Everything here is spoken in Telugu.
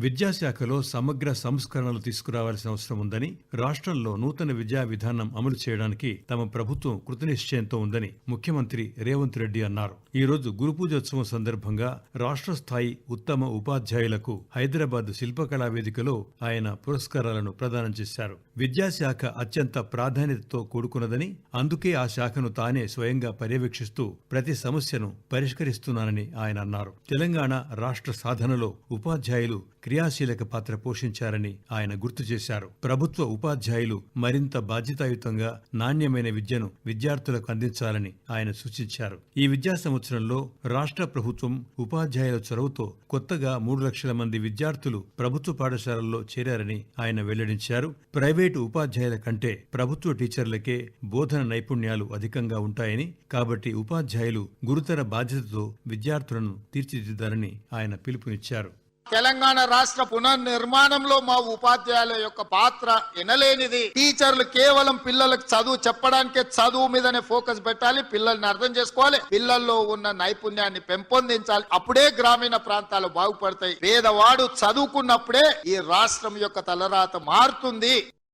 విద్యాశాఖలో సమగ్ర సంస్కరణలు తీసుకురావాల్సిన అవసరం ఉందని రాష్ట్రంలో నూతన విద్యా విధానం అమలు చేయడానికి తమ ప్రభుత్వం కృతనిశ్చయంతో ఉందని ముఖ్యమంత్రి రేవంత్ రెడ్డి అన్నారు. ఈ రోజు గురు పూజోత్సవం సందర్భంగా రాష్ట్ర స్థాయి ఉత్తమ ఉపాధ్యాయులకు హైదరాబాద్ శిల్పకళా వేదికలో ఆయన పురస్కారాలను ప్రదానం చేశారు. విద్యాశాఖ అత్యంత ప్రాధాన్యతతో కూడుకున్నదని అందుకే ఆ శాఖను తానే స్వయంగా పర్యవేక్షిస్తూ ప్రతి సమస్యను పరిష్కరిస్తున్నానని ఆయన అన్నారు. తెలంగాణ రాష్ట్ర సాధనలో ఉపాధ్యాయులు క్రియాశీలక పాత్ర పోషించారని ఆయన గుర్తు చేశారు. ప్రభుత్వ ఉపాధ్యాయులు మరింత బాధ్యతాయుతంగా నాణ్యమైన విద్యను విద్యార్థులకు అందించాలని ఆయన సూచించారు. ఈ విద్యా సంవత్సరంలో రాష్ట్ర ప్రభుత్వం ఉపాధ్యాయుల చొరవతో కొత్తగా మూడు లక్షల మంది విద్యార్థులు ప్రభుత్వ పాఠశాలల్లో చేరారని ఆయన వెల్లడించారు. ప్రైవేటు ఉపాధ్యాయుల కంటే ప్రభుత్వ టీచర్లకే బోధన నైపుణ్యాలు అధికంగా ఉంటాయని కాబట్టి ఉపాధ్యాయులు గురుతర బాధ్యతతో విద్యార్థులను తీర్చిదిద్దారని ఆయన పిలుపునిచ్చారు. తెలంగాణ రాష్ట్ర పునర్నిర్మాణంలో మా ఉపాధ్యాయుల యొక్క పాత్ర ఎనలేనిది. టీచర్లు కేవలం పిల్లలకు చదువు చెప్పడానికే చదువు మీదనే ఫోకస్ పెట్టాలి పిల్లల్ని అర్థం చేసుకోవాలి పిల్లల్లో ఉన్న నైపుణ్యాన్ని పెంపొందించాలి. అప్పుడే గ్రామీణ ప్రాంతాలు బాగుపడతాయి. పేదవాడు చదువుకున్నప్పుడే ఈ రాష్ట్రం యొక్క తలరాత మారుతుంది.